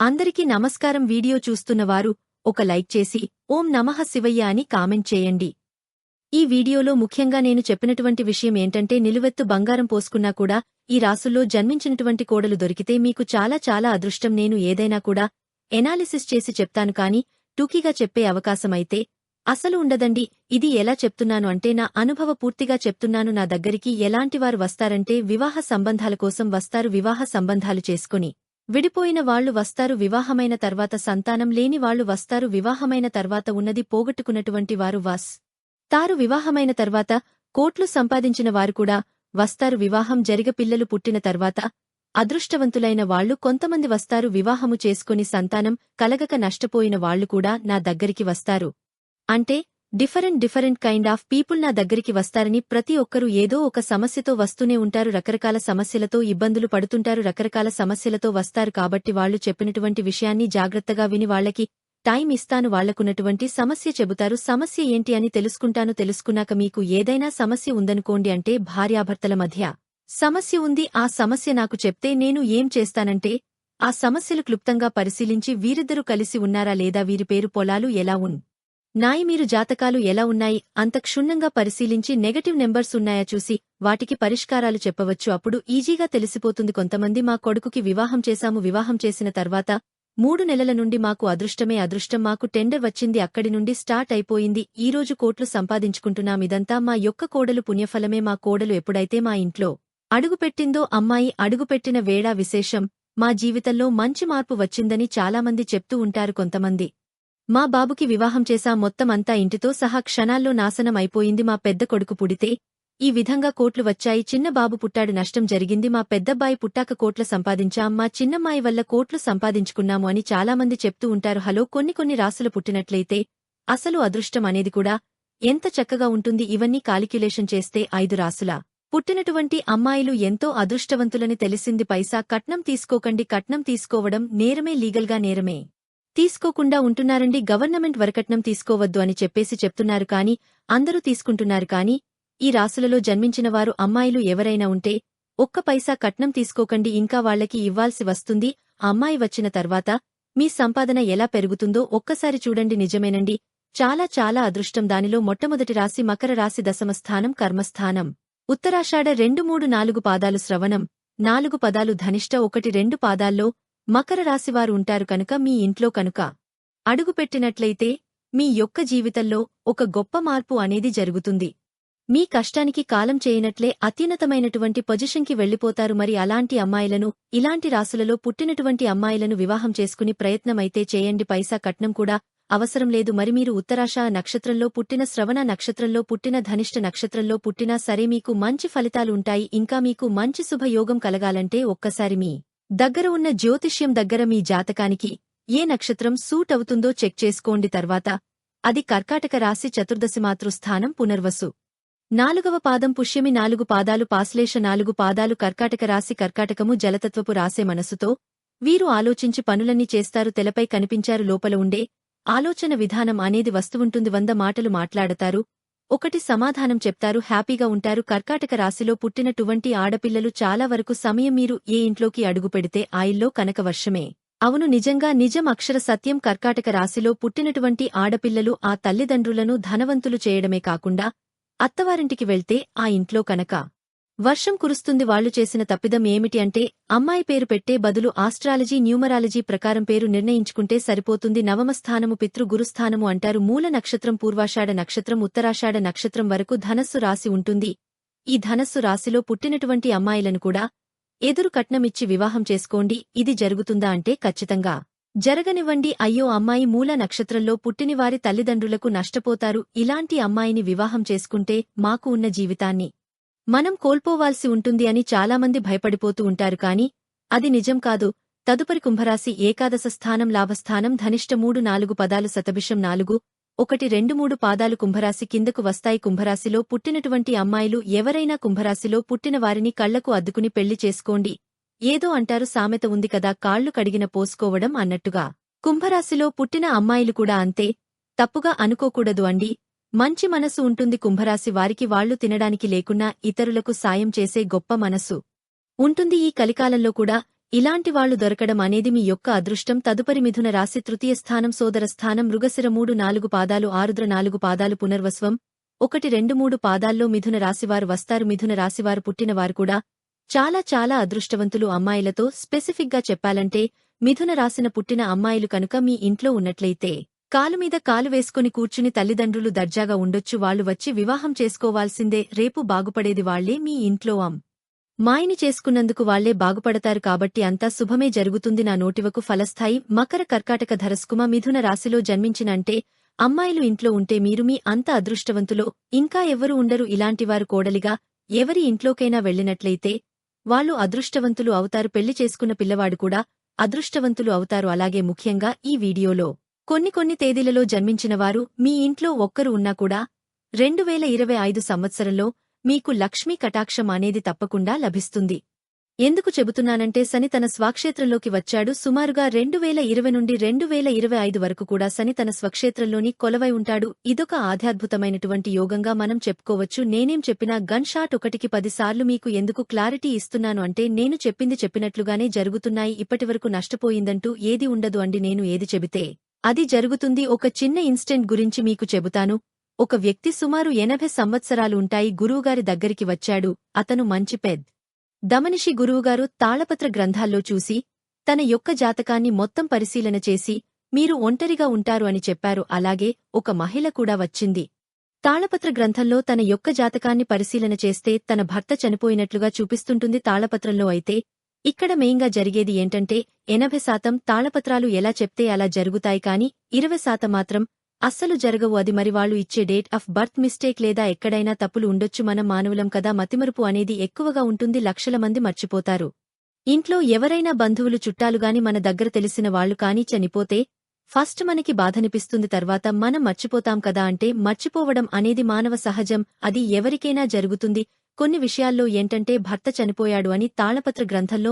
అందరికీ నమస్కారం. వీడియో చూస్తున్నవారు ఒక లైక్ చేసి ఓం నమః శివయ్య అని కామెంట్ చేయండి. ఈ వీడియోలో ముఖ్యంగా నేను చెప్పినటువంటి విషయం ఏంటంటే నిలువెత్తు బంగారం పోసుకున్నా కూడా ఈ రాసుల్లో జన్మించినటువంటి కోడలు దొరికితే మీకు చాలా చాలా అదృష్టం. నేను ఏదైనా కూడా ఎనాలిసిస్ చేసి చెప్తాను కాని టూకీగా చెప్పే అవకాశమైతే అసలు ఉండదండి. ఇది ఎలా చెప్తున్నాను అంటే నా అనుభవ పూర్తిగా చెప్తున్నాను. నా దగ్గరికి ఎలాంటివారు వస్తారంటే వివాహ సంబంధాల కోసం వస్తారు. వివాహ సంబంధాలు చేసుకుని విడిపోయిన వాళ్ళు వస్తారు వివాహమైన తర్వాత సంతానం లేని వాళ్ళు వస్తారు వివాహమైన తర్వాత ఉన్నది పోగొట్టుకున్నటువంటి వారు వస్. తారు వివాహమైన తర్వాత కోట్లు సంపాదించిన వారు కూడా వస్తారు వివాహం జరిగ పిల్లలు పుట్టిన తర్వాత అదృష్టవంతులైన వాళ్ళు కొంతమంది వస్తారు వివాహము చేసుకుని సంతానం కలగక నష్టపోయిన వాళ్ళు కూడా నా దగ్గరికి వస్తారు. అంటే different different kind of people నా దగ్గరికి వస్తారని ప్రతి ఒక్కరూ ఏదో ఒక సమస్యతో వస్తూనే ఉంటారు రకరకాల సమస్యలతో ఇబ్బందులు పడుతుంటారు రకరకాల సమస్యలతో వస్తారు కాబట్టి వాళ్ళు చెప్పినటువంటి విషయాన్ని జాగ్రత్తగా విని వాళ్ళకి టైం ఇస్తాను వాళ్ళకున్నటువంటి సమస్య చెబుతారు. సమస్య ఏంటి అని తెలుసుకుంటాను తెలుసుకున్నాక మీకు ఏదైనా సమస్య ఉందనుకోండి అంటే భార్యాభర్తల మధ్య. సమస్య ఉంది ఆ సమస్య నాకు చెప్తే నేను ఏం చేస్తానంటే ఆ సమస్యలు క్లుప్తంగా పరిశీలించి వీరిద్దరూ కలిసి ఉన్నారా లేదా వీరి పేరు పొలాలు ఎలా ఉన్ నాయి మీరు జాతకాలు ఎలా ఉన్నాయి? అంత క్షుణ్ణంగా పరిశీలించి నెగటివ్ నెంబర్స్ ఉన్నాయా చూసి వాటికి పరిష్కారాలు చెప్పవచ్చు. అప్పుడు ఈజీగా తెలిసిపోతుంది. కొంతమంది మా కొడుకుకి వివాహం చేశాము. వివాహం చేసిన తర్వాత మూడు నెలల నుండి మాకు అదృష్టమే అదృష్టం. మాకు టెండర్ వచ్చింది. అక్కడి నుండి స్టార్ట్ అయిపోయింది. ఈరోజు కోట్లు సంపాదించుకుంటున్నాం. ఇదంతా మా యొక్క కోడలు పుణ్యఫలమే. మా కోడలు ఎప్పుడైతే మా ఇంట్లో అడుగుపెట్టిందో అమ్మాయి అడుగుపెట్టిన వేళా విశేషం మా జీవితంలో మంచి మార్పు వచ్చిందని చాలామంది చెప్తూ ఉంటారు. కొంతమంది మా బాబుకి వివాహం చేశా మొత్తం అంతా ఇంటితో సహా క్షణాల్లో నాశనం అయిపోయింది మా పెద్ద కొడుకు పుడితే. ఈ విధంగా కోట్లు వచ్చాయి. చిన్న బాబు పుట్టాడు. నష్టం జరిగింది. మా పెద్దబ్బాయి పుట్టాక కోట్ల సంపాదించాం. మా చిన్నమ్మాయి వల్ల కోట్లు సంపాదించుకున్నాము అని చాలామంది చెప్తూ ఉంటారు. హలో కొన్ని కొన్ని రాసులు పుట్టినట్లయితే అసలు అదృష్టం అనేది కూడా ఎంత చక్కగా ఉంటుంది. ఇవన్నీ కాలిక్యులేషన్ చేస్తే ఐదు రాసుల. పుట్టినటువంటి అమ్మాయిలు ఎంతో అదృష్టవంతులని తెలిసింది. పైసా కట్నం తీసుకోకండి. కట్నం తీసుకోవడం నేరమే లీగల్గా నేరమే. తీసుకోకుండా ఉంటున్నారండి గవర్నమెంట్ వరకట్నం తీసుకోవద్దు అని చెప్పేసి చెప్తున్నారు కాని అందరూ తీసుకుంటున్నారు కాని ఈ రాసులలో జన్మించినవారు అమ్మాయిలు ఎవరైనా ఉంటే ఒక్క పైసా కట్నం తీసుకోకండి ఇంకా వాళ్ళకి ఇవ్వాల్సి వస్తుంది అమ్మాయి వచ్చిన తర్వాత మీ సంపాదన ఎలా పెరుగుతుందో ఒక్కసారి చూడండి నిజమేనండి చాలా చాలా అదృష్టం దానిలో మొట్టమొదటి రాశి మకర రాశి దశమస్థానం కర్మస్థానం. ఉత్తరాషాఢ రెండు మూడు నాలుగు పాదాలు శ్రవణం నాలుగు పదాలు ధనిష్ట ఒకటి రెండు పాదాల్లో మకర రాశివారు ఉంటారు కనుక మీ ఇంట్లో కనుక అడుగుపెట్టినట్లయితే మీ యొక్క జీవితంలో ఒక గొప్ప మార్పు అనేది జరుగుతుంది. మీ కష్టానికి కాలం చేయనట్లే అత్యున్నతమైనటువంటి పొజిషన్కి వెళ్ళిపోతారు మరి అలాంటి అమ్మాయిలను ఇలాంటి రాసులలో పుట్టినటువంటి అమ్మాయిలను వివాహం చేసుకుని ప్రయత్నమైతే చేయండి. పైసా కట్నం కూడా అవసరం లేదు. మరి మీరు ఉత్తరాష నక్షత్రంలో పుట్టిన శ్రవణ నక్షత్రంలో పుట్టిన ధనిష్ట నక్షత్రంలో పుట్టినా సరే మీకు మంచి ఫలితాలు ఉంటాయి. ఇంకా మీకు మంచి శుభయోగం కలగాలంటే ఒక్కసారి మీ దగ్గర ఉన్న జ్యోతిష్యం దగ్గర మీ జాతకానికి ఏ నక్షత్రం సూట్ అవుతుందో చెక్ చేసుకోండి తర్వాత అది కర్కాటక రాశి చతుర్దశి మాతృస్థానం పునర్వసు. నాలుగవ పాదం పుష్యమి నాలుగు పాదాలు పాశ్లేష నాలుగు పాదాలు కర్కాటక రాశి కర్కాటకము జలతత్వపు రాసే మనసుతో వీరు ఆలోచించి పనులన్నీ చేస్తారు తెలపై కనిపించారు లోపల ఉండే ఆలోచన విధానం అనేది వస్తువుంటుంది వంద మాటలు మాట్లాడతారు ఒకటి సమాధానం చెప్తారు హ్యాపీగా ఉంటారు. కర్కాటక రాశిలో పుట్టినటువంటి ఆడపిల్లలు చాలా వరకు సమయం మీరు ఏ ఇంట్లోకి అడుగుపెడితే ఆ ఇల్లో కనకవర్షమే అవును నిజంగా నిజం అక్షర సత్యం కర్కాటక రాశిలో పుట్టినటువంటి ఆడపిల్లలు ఆ తల్లిదండ్రులను ధనవంతులు చేయడమే కాకుండా అత్తవారింటికి వెళ్తే ఆ ఇంట్లో కనక వర్షం కురుస్తుంది వాళ్ళు చేసిన తప్పిదం ఏమిటి అంటే అమ్మాయి పేరు పెట్టే బదులు ఆస్ట్రాలజీ న్యూమరాలజీ ప్రకారం పేరు నిర్ణయించుకుంటే సరిపోతుంది నవమస్థానము పితృ గురుస్థానము అంటారు మూల నక్షత్రం పూర్వాషాఢ నక్షత్రం ఉత్తరాషాఢ నక్షత్రం వరకు ధనస్సు రాసి ఉంటుంది. ఈ ధనస్సు రాశిలో పుట్టినటువంటి అమ్మాయిలను కూడా ఎదురు కట్నమిచ్చి వివాహం చేసుకోండి ఇది జరుగుతుందా అంటే ఖచ్చితంగా. జరగనివ్వండి అయ్యో అమ్మాయి మూల నక్షత్రంలో పుట్టినవారి తల్లిదండ్రులకు నష్టపోతారు ఇలాంటి అమ్మాయిని వివాహం చేసుకుంటే మాకు ఉన్న జీవితాన్ని మనం కోల్పోవాల్సి ఉంటుంది అని చాలామంది భయపడిపోతూ ఉంటారు కాని అది నిజం కాదు. తదుపరి కుంభరాశి ఏకాదశ స్థానం లాభస్థానం ధనిష్ట మూడు నాలుగు పదాలు శతభిషం నాలుగు ఒకటి రెండు మూడు పాదాలు కుంభరాశి కిందకు వస్తాయి. కుంభరాశిలో పుట్టినటువంటి అమ్మాయిలు ఎవరైనా కుంభరాశిలో పుట్టిన వారిని కళ్ళకు అద్దుకుని పెళ్ళి చేసుకోండి. ఏదో అంటారు సామెత ఉంది కదా కాళ్ళు కడిగిన పోసుకోవడం అన్నట్టుగా. కుంభరాశిలో పుట్టిన అమ్మాయిలు కూడా అంతే. తప్పుగా అనుకోకూడదు అండి. మంచి మనసు ఉంటుంది కుంభరాశి వారికి వాళ్ళు తినడానికి లేకున్నా ఇతరులకు సాయం చేసే గొప్ప మనసు. ఉంటుంది ఈ కలికాలంలో కూడా ఇలాంటి వాళ్ళు దొరకడం అనేది మీ యొక్క అదృష్టం. తదుపరి మిథున రాశి తృతీయ స్థానం సోదర స్థానం మృగశిర మూడు నాలుగు పాదాలు ఆరుద్ర నాలుగు పాదాలు పునర్వస్వం ఒకటి రెండు మూడు పాదాల్లో మిథున రాశివారు వస్తారు. మిథున రాశివారు పుట్టినవారు కూడా చాలా చాలా అదృష్టవంతులు అమ్మాయిలతో స్పెసిఫిక్గా చెప్పాలంటే మిథున రాసిన పుట్టిన అమ్మాయిలు కనుక మీ ఇంట్లో ఉన్నట్లయితే కాలుమీద కాలు వేసుకుని కూర్చుని తల్లిదండ్రులు దర్జాగా ఉండొచ్చు వాళ్ళు వచ్చి వివాహం చేసుకోవాల్సిందే రేపు బాగుపడేది వాళ్ళే మీ ఇంట్లో ఆం మాయిని చేసుకున్నందుకు వాళ్ళే బాగుపడతారు కాబట్టి అంతా శుభమే జరుగుతుంది నా నోటివకు ఫలస్థాయి. మకర కర్కాటక ధరస్కుమ మిథున రాశిలో జన్మించినంటే అమ్మాయిలు ఇంట్లో ఉంటే మీరు మీ అంత అదృష్టవంతులో ఇంకా ఎవ్వరు ఉండరు ఇలాంటివారు కోడలిగా ఎవరి ఇంట్లోకైనా వెళ్ళినట్లయితే వాళ్ళు అదృష్టవంతులు అవుతారు పెళ్ళి చేసుకున్న పిల్లవాడు కూడా అదృష్టవంతులు అవుతారు. అలాగే ముఖ్యంగా ఈ వీడియోలో. కొన్ని కొన్ని తేదీలలో జన్మించినవారు మీ ఇంట్లో ఒక్కరు ఉన్నా కూడా రెండు వేల ఇరవై ఐదు సంవత్సరంలో మీకు లక్ష్మీ కటాక్షం అనేది తప్పకుండా లభిస్తుంది. ఎందుకు చెబుతున్నానంటే శని తన స్వక్షేత్రంలోకి వచ్చాడు. సుమారుగా రెండు వేల ఇరవై నుండి రెండు వేల ఇరవై ఐదు వరకు కూడా శని తన స్వక్షేత్రంలోని కొలవై ఉంటాడు. ఇదొక ఆధ్యాత్మికమైనటువంటి యోగంగా మనం చెప్పుకోవచ్చు. నేనేం చెప్పినా గన్ షాట్ ఒకటికి పదిసార్లు మీకు ఎందుకు క్లారిటీ ఇస్తున్నాను అంటే నేను చెప్పింది చెప్పినట్లుగానే జరుగుతున్నాయి. ఇప్పటివరకు నష్టపోయిందంటూ ఏది ఉండదు అండి నేను ఏది చెబితే. అది జరుగుతుంది ఒక చిన్న ఇన్స్టెంట్ గురించి మీకు చెబుతాను. ఒక వ్యక్తి సుమారు ఎనభై సంవత్సరాలు ఉంటాయి గురువుగారి దగ్గరికి వచ్చాడు. అతను మంచి పెద్. దమనిషి గురువుగారు తాళపత్ర గ్రంథాల్లో చూసి తన యొక్క జాతకాన్ని మొత్తం పరిశీలన చేసి మీరు ఒంటరిగా ఉంటారు అని చెప్పారు. అలాగే ఒక మహిళ కూడా వచ్చింది. తాళపత్ర గ్రంథంలో తన యొక్క జాతకాన్ని పరిశీలన చేస్తే తన భర్త చనిపోయినట్లుగా చూపిస్తుంటుంది తాళపత్రంలో అయితే ఇక్కడ మెయిన్గా జరిగేది ఏంటంటే ఎనభై శాతం తాళపత్రాలు ఎలా చెప్తే అలా జరుగుతాయి కాని ఇరవై శాతం మాత్రం అస్సలు జరగవు. అది మరి వాళ్ళు ఇచ్చే డేట్ ఆఫ్ బర్త్ మిస్టేక్ లేదా ఎక్కడైనా తప్పులు ఉండొచ్చు మనం మానవులం కదా. మతిమరుపు అనేది ఎక్కువగా ఉంటుంది లక్షల మంది మర్చిపోతారు. ఇంట్లో ఎవరైనా బంధువులు చుట్టాలుగాని మన దగ్గర తెలిసిన వాళ్ళు కానీ చనిపోతే ఫస్ట్ మనకి బాధనిపిస్తుంది తర్వాత మనం మర్చిపోతాం కదా అంటే మర్చిపోవడం అనేది మానవ సహజం. అది ఎవరికైనా జరుగుతుంది. కొన్ని విషయాల్లో ఏంటంటే భర్త చనిపోయాడు అని తాళపత్ర గ్రంథంలో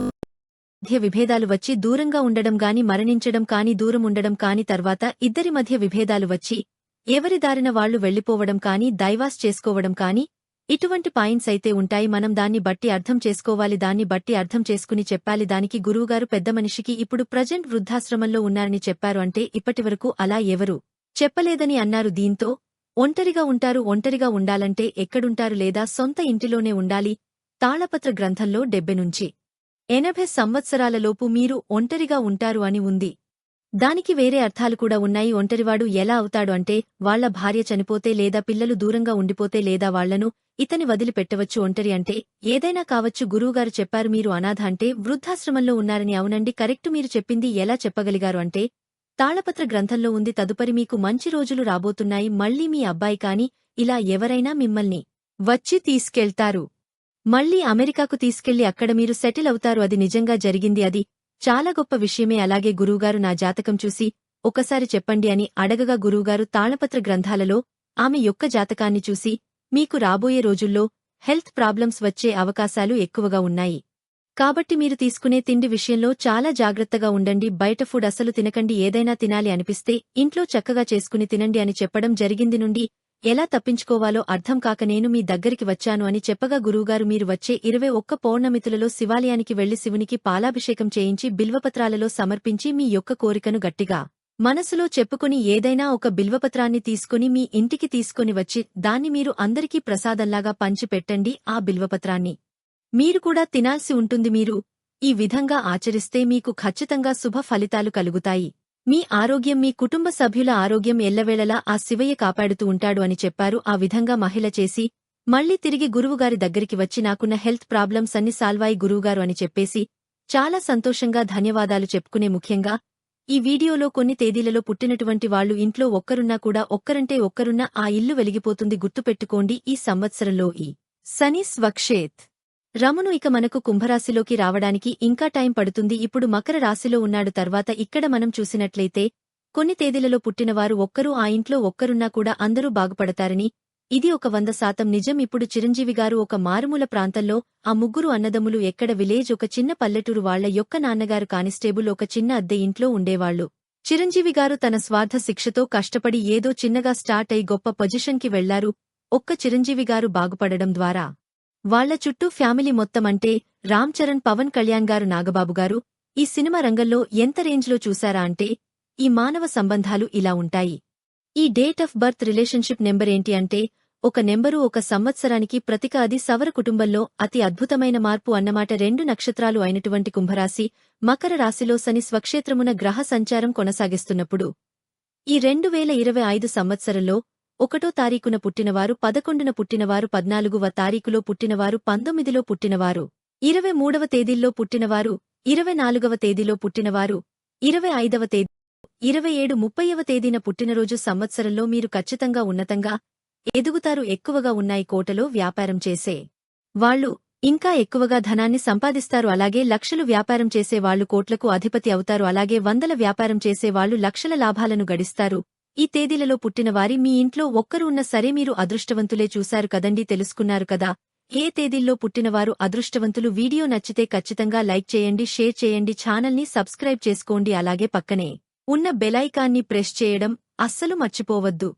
మధ్య విభేదాలు వచ్చి దూరంగా ఉండడం గాని మరణించడం కాని దూరం ఉండడం కాని తర్వాత ఇద్దరి మధ్య విభేదాలు వచ్చి ఎవరి దారిన వాళ్ళు వెళ్ళిపోవడం కాని దైవాస్ చేసుకోవడం కాని ఇటువంటి పాయింట్స్ అయితే ఉంటాయి. మనం దాన్ని బట్టి అర్థం చేసుకోవాలి దాన్ని బట్టి అర్థం చేసుకుని చెప్పాలి. దానికి గురువుగారు పెద్ద మనిషికి ఇప్పుడు ప్రజెంట్ వృద్ధాశ్రమంలో ఉన్నారని చెప్పారు అంటే ఇప్పటివరకు అలా ఎవరు చెప్పలేదని అన్నారు. దీంతో ఒంటరిగా ఉంటారు ఒంటరిగా ఉండాలంటే ఎక్కడుంటారు లేదా సొంత ఇంటిలోనే ఉండాలి? తాళపత్ర గ్రంథంలో డెబ్బె నుంచి. ఎనభై సంవత్సరాలలోపు మీరు ఒంటరిగా ఉంటారు అని ఉంది. దానికి వేరే అర్థాలు కూడా ఉన్నాయి. ఒంటరివాడు ఎలా అవుతాడు అంటే వాళ్ళ భార్య చనిపోతే లేదా పిల్లలు దూరంగా ఉండిపోతే లేదా వాళ్ళను ఇతని వదిలిపెట్టవచ్చు. ఒంటరి అంటే ఏదైనా కావచ్చు. గురువుగారు చెప్పారు మీరు అనాథ అంటే వృద్ధాశ్రమంలో ఉన్నారని. అవునండి కరెక్టు మీరు చెప్పింది ఎలా చెప్పగలిగారు అంటే తాళపత్ర గ్రంథంలో ఉంది తదుపరి మీకు మంచి రోజులు రాబోతున్నాయి మళ్ళీ మీ అబ్బాయి కాని ఇలా ఎవరైనా మిమ్మల్ని వచ్చి తీసుకెళ్తారు. మళ్ళీ అమెరికాకు తీసుకెళ్ళి అక్కడ మీరు సెటిల్ అవుతారు అది నిజంగా జరిగింది అది చాలా గొప్ప విషయమే. అలాగే గురువుగారు నా జాతకం చూసి ఒకసారి చెప్పండి అని అడగగా గురువుగారు తాళపత్ర గ్రంథాలలో ఆమె యొక్క జాతకాన్ని చూసి మీకు రాబోయే రోజుల్లో హెల్త్ ప్రాబ్లమ్స్ వచ్చే అవకాశాలు ఎక్కువగా ఉన్నాయి. కాబట్టి మీరు తీసుకునే తిండి విషయంలో చాలా జాగ్రత్తగా ఉండండి. బయట ఫుడ్ అసలు తినకండి. ఏదైనా తినాలి అనిపిస్తే ఇంట్లో చక్కగా చేసుకుని తినండి అని చెప్పడం జరిగింది నుండి ఎలా తప్పించుకోవాలో అర్థం కాక నేను మీ దగ్గరికి వచ్చాను అని చెప్పగా గురువుగారు మీరు వచ్చే ఇరవై ఒక్క పౌర్ణమితులలో శివాలయానికి వెళ్ళి శివునికి పాలాభిషేకం చేయించి బిల్వపత్రాలలో సమర్పించి మీ యొక్క కోరికను గట్టిగా మనసులో చెప్పుకుని ఏదైనా ఒక బిల్వపత్రాన్ని తీసుకుని మీ ఇంటికి తీసుకుని వచ్చి దాన్ని మీరు అందరికీ ప్రసాదంలాగా పంచిపెట్టండి. ఆ బిల్వపత్రాన్ని మీరు కూడా తినాల్సి ఉంటుంది మీరు. ఈ విధంగా ఆచరిస్తే మీకు ఖచ్చితంగా శుభ ఫలితాలు కలుగుతాయి. మీ ఆరోగ్యం మీ కుటుంబ సభ్యుల ఆరోగ్యం ఎల్లవేళలా ఆ శివయ్య కాపాడుతూ ఉంటాడు అని చెప్పారు. ఆ విధంగా మహిళ చేసి మళ్ళీ తిరిగి గురువుగారి దగ్గరికి వచ్చి నాకున్న హెల్త్ ప్రాబ్లమ్స్ అన్ని సాల్వాయి గురువుగారు అని చెప్పేసి చాలా సంతోషంగా ధన్యవాదాలు చెప్పుకునే ముఖ్యంగా ఈ వీడియోలో కొన్ని తేదీలలో పుట్టినటువంటి వాళ్ళు ఇంట్లో ఒక్కరున్నా కూడా ఒక్కరంటే ఒక్కరున్నా ఆ ఇల్లు వెలిగిపోతుంది గుర్తుపెట్టుకోండి ఈ సంవత్సరంలో ఈ శని స్వక్షేత్. రమును ఇక మనకు కుంభరాశిలోకి రావడానికి ఇంకా టైం పడుతుంది. ఇప్పుడు మకర రాశిలో ఉన్నాడు. తర్వాత ఇక్కడ మనం చూసినట్లయితే కొన్ని తేదీలలో పుట్టినవారు ఒక్కరూ ఆ ఇంట్లో ఒక్కరున్నా కూడా అందరూ బాగుపడతారని ఇది ఒక వంద శాతం నిజం. ఇప్పుడు చిరంజీవి గారు ఒక మారుమూల ప్రాంతంలో ఆ ముగ్గురు అన్నదమ్ములు ఎక్కడ విలేజ్ ఒక చిన్న పల్లెటూరు వాళ్ళ యొక్క నాన్నగారు కానిస్టేబుల్ ఒక చిన్న అద్దె ఇంట్లో ఉండేవాళ్ళు చిరంజీవి గారు తన స్వార్థ శిక్షతో కష్టపడి ఏదో చిన్నగా స్టార్ట్ అయి గొప్ప పొజిషన్కి వెళ్ళారు. ఒక్క చిరంజీవి గారు బాగుపడడం ద్వారా వాళ్ళ చుట్టూ ఫ్యామిలీ మొత్తం అంటే రామ్ చరణ్ పవన్ కళ్యాణ్ గారు నాగబాబు గారు. ఈ సినిమా రంగంలో ఎంత రేంజ్లో చూశారా అంటే ఈ మానవ సంబంధాలు ఇలా ఉంటాయి. ఈ date of birth relationship number ఏంటి అంటే ఒక నెంబరు ఒక సంవత్సరానికి ప్రతిక అది సవర కుటుంబంలో అతి అద్భుతమైన మార్పు అన్నమాట. రెండు నక్షత్రాలు అయినటువంటి కుంభరాశి మకర రాశిలో శని స్వక్షేత్రమున గ్రహ సంచారం కొనసాగిస్తున్నప్పుడు. ఈ రెండు వేల ఇరవై ఐదు సంవత్సరంలో ఒకటో తారీఖున పుట్టినవారు పదకొండున పుట్టినవారు పద్నాలుగువ తారీఖులో పుట్టినవారు పంతొమ్మిదిలో పుట్టినవారు ఇరవై మూడవ తేదీల్లో పుట్టినవారు ఇరవై నాలుగవ తేదీలో పుట్టినవారు ఇరవై ఐదవ తేదీ ఇరవై ఏడు ముప్పైవ తేదీన పుట్టినరోజు సంవత్సరంలో మీరు ఖచ్చితంగా ఉన్నతంగా ఎదుగుతారు ఎక్కువగా ఉన్నాయి కోటలో వ్యాపారం చేసే వాళ్ళు. ఇంకా ఎక్కువగా ధనాన్ని సంపాదిస్తారు. అలాగే లక్షలు వ్యాపారం చేసే వాళ్ళు కోట్లకు అధిపతి అవుతారు. అలాగే వందల వ్యాపారం చేసేవాళ్ళు లక్షల లాభాలను గడిస్తారు. ఈ తేదీలలో పుట్టినవారి మీ ఇంట్లో ఒక్కరు ఉన్న సరే మీరు అదృష్టవంతులే చూశారు కదండి తెలుసుకున్నారు కదా. ఏ తేదీల్లో పుట్టినవారు అదృష్టవంతులు వీడియో నచ్చితే ఖచ్చితంగా లైక్ చేయండి షేర్ చేయండి ఛానల్ని సబ్స్క్రైబ్ చేసుకోండి అలాగే పక్కనే ఉన్న బెలైకాన్ని ప్రెస్ చేయడం అస్సలు మర్చిపోవద్దు.